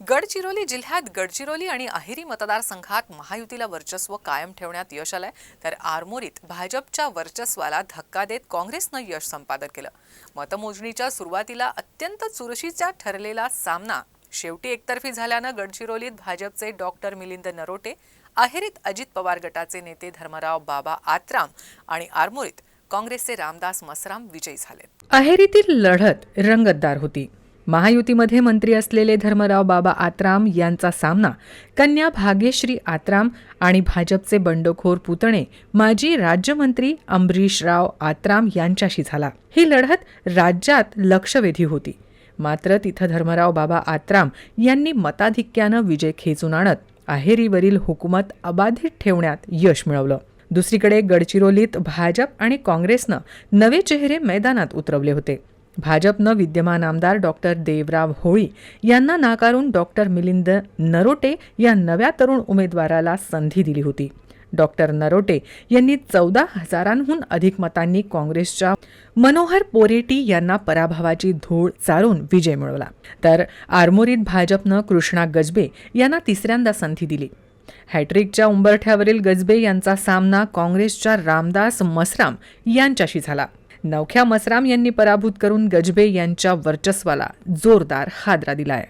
गडचिरोली जिल्ह्यात गडचिरोली आणि अहेरी मतदारसंघात महायुतीला वर्चस्व कायम ठेवण्यात यश आलंय. तर आरमोरीत भाजपच्या वर्चस्वाला धक्का देत काँग्रेसनं यश संपादन केलं. मतमोजणीच्या सुरुवातीला अत्यंत चुरशीचा ठरलेला सामना शेवटी एकतर्फी झाल्यानं गडचिरोलीत भाजपचे डॉक्टर मिलिंद नरोटे अहेरीत अजित पवार गटाचे नेते धर्मराव बाबा आत्राम आणि आरमोरीत काँग्रेसचे रामदास मसराम विजयी झाले अहेरीतील लढत रंगतदार होती. महायुतीमध्ये मंत्री असलेले धर्मराव बाबा आत्राम यांचा सामना कन्या भाग्यश्री आत्राम आणि भाजपचे बंडखोर पुतणे माजी राज्यमंत्री अंबरीशराव आत्राम यांच्याशी झाला. ही लढत राज्यात लक्षवेधी होती. मात्र तिथं धर्मराव बाबा आत्राम यांनी मताधिक्यानं विजय खेचून आणत अहेरीवरील हुकूमत अबाधित ठेवण्यात यश मिळवलं. दुसरीकडे गडचिरोलीत भाजप आणि काँग्रेसनं नवे चेहरे मैदानात उतरवले होते. भाजपनं विद्यमान आमदार डॉक्टर देवराव होळी यांना नाकारून डॉक्टर मिलिंद नरोटे या नव्या तरुण उमेदवाराला संधी दिली होती. डॉक्टर नरोटे यांनी चौदा हजारांहून अधिक मतांनी काँग्रेसच्या मनोहर पोरेटी यांना पराभवाची धूळ चारून विजय मिळवला. तर आरमोरीत भाजपनं कृष्णा गजबे यांना तिसऱ्यांदा संधी दिली. हॅट्रिकच्या उंबरठ्यावरील गजबे यांचा सामना काँग्रेसच्या रामदास मसराम यांच्याशी झाला. नवख्या मसराम यांनी पराभूत करून गजबे यांच्या वर्चस्वाला जोरदार हादरा दिलाय.